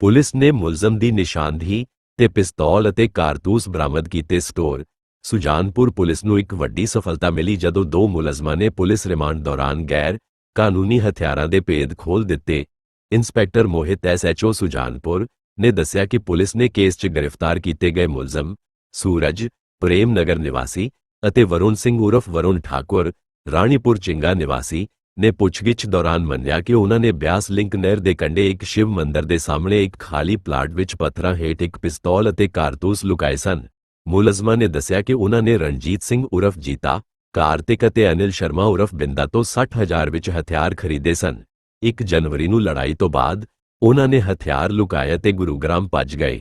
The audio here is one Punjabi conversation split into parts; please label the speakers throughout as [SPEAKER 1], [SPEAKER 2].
[SPEAKER 1] ਪੁਲਿਸ ਨੇ ਮੁਲਜ਼ਮ ਦੀ ਨਿਸ਼ਾਨਦੇਹੀ ਤੇ ਪਿਸਤੌਲ ਅਤੇ ਕਾਰਤੂਸ ਬਰਾਮਦ ਕੀਤੇ ਸਟੋਰ। ਸੁਜਾਨਪੁਰ ਪੁਲਿਸ ਨੂੰ ਇੱਕ ਵੱਡੀ ਸਫਲਤਾ ਮਿਲੀ ਜਦੋਂ ਦੋ ਮੁਲਜ਼ਮਾਂ ਨੇ ਪੁਲਿਸ ਰਿਮਾਂਡ ਦੌਰਾਨ ਗੈਰ ਕਾਨੂੰਨੀ ਹਥਿਆਰਾਂ ਦੇ ਭੇਦ ਖੋਲ ਦਿੱਤੇ। ਇੰਸਪੈਕਟਰ ਮੋਹਿਤ ਐਸਐਚਓ ਸੁਜਾਨਪੁਰ ਨੇ ਦੱਸਿਆ ਕਿ ਪੁਲਿਸ ਨੇ ਕੇਸ 'ਚ ਗ੍ਰਿਫਤਾਰ ਕੀਤੇ ਗਏ ਮੁਲਜ਼ਮ ਸੂਰਜ, ਪ੍ਰੇਮ ਨਗਰ ਨਿਵਾਸੀ ਅਤੇ ਵਰੁਣ ਸਿੰਘ ਉਰਫ ਵਰੁਣ ਠਾਕੁਰ, ਰਾਣੀਪੁਰ ਚਿੰਗਾ ਨਿਵਾਸੀ ਨੇ ਪੁੱਛਗਿੱਛ ਦੌਰਾਨ ਮੰਨਿਆ ਕਿ ਉਹਨਾਂ ਨੇ ਬਿਆਸ ਲਿੰਕ ਨਹਿਰ ਦੇ ਕੰਢੇ ਇੱਕ ਸ਼ਿਵ ਮੰਦਰ ਦੇ ਸਾਹਮਣੇ ਇੱਕ ਖਾਲੀ ਪਲਾਟ ਵਿੱਚ ਪੱਥਰਾਂ ਹੇਠ ਇੱਕ ਪਿਸਤੌਲ ਅਤੇ ਕਾਰਤੂਸ ਲੁਕਾਏ ਸਨ। ਮੁਲਜ਼ਮਾਂ ਨੇ ਦੱਸਿਆ ਕਿ ਉਹਨਾਂ ਨੇ ਰਣਜੀਤ ਸਿੰਘ ਉਰਫ ਜੀਤਾ, ਕਾਰਤਿਕ ਅਤੇ ਅਨਿਲ ਸ਼ਰਮਾ ਉਰਫ ਬਿੰਦਾ ਤੋਂ 60000 ਵਿੱਚ ਹਥਿਆਰ ਖਰੀਦੇ ਸਨ। 1 ਜਨਵਰੀ ਨੂੰ ਲੜਾਈ ਤੋਂ ਬਾਅਦ ਉਹਨਾਂ ਨੇ ਹਥਿਆਰ ਲੁਕਾਏ ਅਤੇ ਗੁਰੂਗ੍ਰਾਮ ਭੱਜ ਗਏ।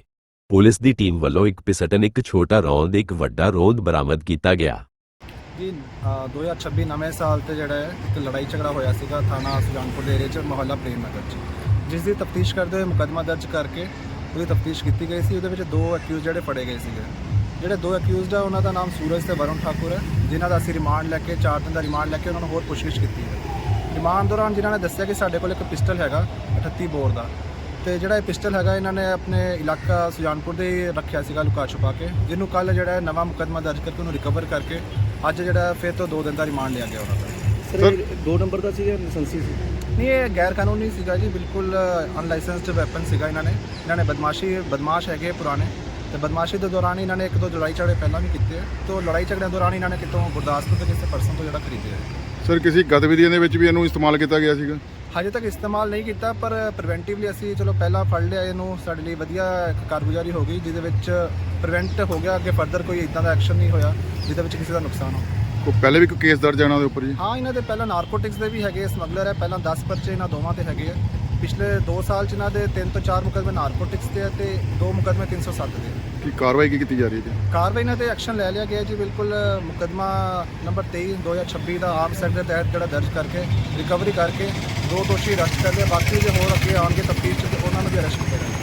[SPEAKER 1] ਪੁਲਿਸ ਦੀ ਟੀਮ ਵੱਲੋਂ ਇੱਕ ਪਿਸਟਨ ਇੱਕ ਛੋਟਾ ਰੌਂਦ, ਇੱਕ ਵੱਡਾ ਰੋਂਦ ਬਰਾਮਦ ਕੀਤਾ ਗਿਆ।
[SPEAKER 2] ਜੀ ਅ, 2026 ਨਵੇਂ ਸਾਲ ਤੇ ਜਿਹੜਾ ਹੈ ਇੱਕ ਲੜਾਈ ਝਗੜਾ ਹੋਇਆ ਸੀਗਾ ਥਾਣਾ ਸੁਜਾਨਪੁਰ ਦੇ ਏਰੀਆ 'ਚ ਮੁਹੱਲਾ ਪ੍ਰੇਮ ਨਗਰ 'ਚ। ਜਿਸ ਦੀ ਤਫਤੀਸ਼ ਕਰਦੇ ਹੋਏ ਮੁਕੱਦਮਾ ਦਰਜ ਕਰਕੇ ਉਹਦੀ ਤਫਤੀਸ਼ ਕੀਤੀ ਗਈ ਸੀ। ਉਹਦੇ ਵਿੱਚ ਦੋ ਅਕਿਊਜ਼ ਜਿਹੜੇ ਫੜੇ ਗਏ ਸੀਗੇ। ਜਿਹੜੇ ਦੋ ਅਕਿਊਜ਼ਡ ਆ ਉਹਨਾਂ ਦਾ ਨਾਮ ਸੂਰਜ ਤੇ ਵਰੁਣ ਠਾਕੁਰ ਹੈ ਜਿਨ੍ਹਾਂ ਦਾ ਅਸੀਂ ਰਿਮਾਂਡ ਲੈ ਕੇ 4 ਦਿਨ ਦਾ ਰਿਮਾਂਡ ਲੈ ਕੇ ਉਹਨਾਂ ਨੂੰ ਹੋਰ ਪੁੱਛਗਿੱਛ ਕੀਤੀ ਹੈ। ਰਿਮਾਂਡ ਦੌਰਾਨ ਜਿਨ੍ਹਾਂ ਨੇ ਦੱਸਿਆ ਕਿ ਸਾਡੇ ਕੋਲ ਇੱਕ ਪਿਸਟਲ ਹੈਗਾ 38 ਬੋਰ ਦਾ। ਤੇ ਜਿਹੜਾ ਇਹ ਪਿਸਟਲ ਹੈਗਾ ਇਹਨਾਂ ਨੇ ਆਪਣੇ ਇਲਾਕਾ ਸੁਜਾਨਪੁਰ ਦੇ ਹੀ ਰੱਖਿਆ ਸੀਗਾ ਲੁਕਾ ਛੁਪਾ ਕੇ ਜਿਹਨੂੰ ਕੱਲ ਜਿਹੜਾ ਨਵਾਂ ਮੁਕੱਦਮਾ ਦਰਜ ਕਰਕੇ ਉਹਨੂੰ ਰਿਕਵਰ ਕਰਕੇ ਅੱਜ ਜਿਹੜਾ ਫਿਰ ਤੋਂ 2 ਦਿਨ ਦਾ ਰਿਮਾਂਡ ਲਿਆ ਗਿਆ ਉਹਨਾਂ ਦਾ
[SPEAKER 3] ਸਰ ਦੋ ਨੰਬਰ ਦਾ ਸੀ ਜਾਂ ਲਾਇਸੈਂਸੀ ਸੀ?
[SPEAKER 2] ਨਹੀਂ ਇਹ ਗੈਰ ਕਾਨੂੰਨੀ ਸੀਗਾ ਜੀ ਬਿਲਕੁਲ ਅਨਲਾਇਸੈਂਸਡ ਵੈਪਨ ਸੀਗਾ ਇਹਨਾਂ ਨੇ। ਇਹਨਾਂ ਨੇ ਬਦਮਾਸ਼ੀ ਬਦਮਾਸ਼ ਹੈਗੇ ਪੁਰਾਣੇ ਤੇ ਬਦਮਾਸ਼ੀ ਦੇ ਦੌਰਾਨ ਇਹਨਾਂ ਨੇ ਇੱਕ ਦੋ ਲੜਾਈ ਝਗੜੇ ਪਹਿਲਾਂ ਵੀ ਕੀਤੇ ਤੋਂ ਲੜਾਈ ਝਗੜਿਆਂ ਦੌਰਾਨ ਇਹਨਾਂ ਨੇ ਕਿਤੋਂ ਗੁਰਦਾਸਪੁਰ ਤੋਂ ਕਿਸੇ ਪਰਸਨ ਤੋਂ ਜਿਹੜਾ ਖਰੀਦਿਆ।
[SPEAKER 4] ਸਰ ਕਿਸੇ ਗਤੀਵਿਧੀਆਂ ਦੇ ਵਿੱਚ ਵੀ ਇਹਨੂੰ ਇਸਤੇਮਾਲ ਕੀਤਾ ਗਿਆ ਸੀਗਾ?
[SPEAKER 2] ਹਜੇ ਤੱਕ ਇਸਤੇਮਾਲ ਨਹੀਂ ਕੀਤਾ ਪਰ ਪ੍ਰੀਵੈਂਟਿਵਲੀ ਅਸੀਂ ਚਲੋ ਪਹਿਲਾਂ ਫੜ ਲਿਆ ਇਹਨੂੰ ਸਾਡੇ ਲਈ ਵਧੀਆ ਇੱਕ ਕਾਰਗੁਜ਼ਾਰੀ ਹੋ ਗਈ ਜਿਹਦੇ ਵਿੱਚ ਪ੍ਰੀਵੈਂਟ ਹੋ ਗਿਆ ਅੱਗੇ ਫਰਦਰ ਕੋਈ ਇਦਾਂ ਦਾ ਐਕਸ਼ਨ ਨਹੀਂ ਹੋਇਆ ਜਿਹਦੇ ਵਿੱਚ ਕਿਸੇ ਦਾ ਨੁਕਸਾਨ ਹੋ
[SPEAKER 4] ਕੋਈ ਪਹਿਲੇ ਵੀ ਕੋਈ ਕੇਸ ਦਰਜ ਹੈ ਇਹਨਾਂ ਦੇ ਉੱਪਰ ਜੀ?
[SPEAKER 2] ਹਾਂ ਇਹਨਾਂ ਦੇ ਪਹਿਲਾਂ ਨਾਰਕੋਟਿਕਸ ਦੇ ਵੀ ਹੈਗੇ ਸਮਗਲਰ ਹੈ ਪਹਿਲਾਂ 10 ਪਰਚੇ ਇਹਨਾਂ ਦੋਵਾਂ ਤੇ ਹੈਗੇ ਆ। ਪਿਛਲੇ 2 ਸਾਲ ਚ ਇਹਨਾਂ ਦੇ 3 ਤੋਂ 4 ਮੁਕੱਦਮੇ ਨਾਰਕੋਟਿਕਸ ਦੇ ਆ ਤੇ 2 ਮੁਕੱਦਮੇ 307 ਦੇ। ਆ।
[SPEAKER 4] ਕੀ ਕਾਰਵਾਈ ਕੀ ਕੀਤੀ ਜਾ ਰਹੀ ਹੈ ਜੀ?
[SPEAKER 2] ਕਾਰਵਾਈ ਇਹਨਾਂ ਤੇ ਐਕਸ਼ਨ ਲੈ ਲਿਆ ਗਿਆ ਜੀ ਬਿਲਕੁਲ ਮੁਕੱਦਮਾ ਨੰਬਰ 23 2026 ਦਾ ਆਰਮ ਸੈਕਟ ਦੇ ਤਹਿਤ ਜਿਹੜਾ ਦਰਜ ਕਰਕੇ ਰਿਕਵਰੀ ਕਰਕੇ ਦੋ ਦੋਸ਼ੀ ਅਰੈਸਟ ਕਰ ਲਏ। ਬਾਕੀ ਜੇ ਹੋਰ ਅੱਗੇ ਆਉਣਗੇ ਤਫਤੀਸ਼ ਚ ਤੇ ਉਹਨਾਂ ਨੂੰ ਵੀ ਅਰੈਸਟ ਜਾਏਗਾ।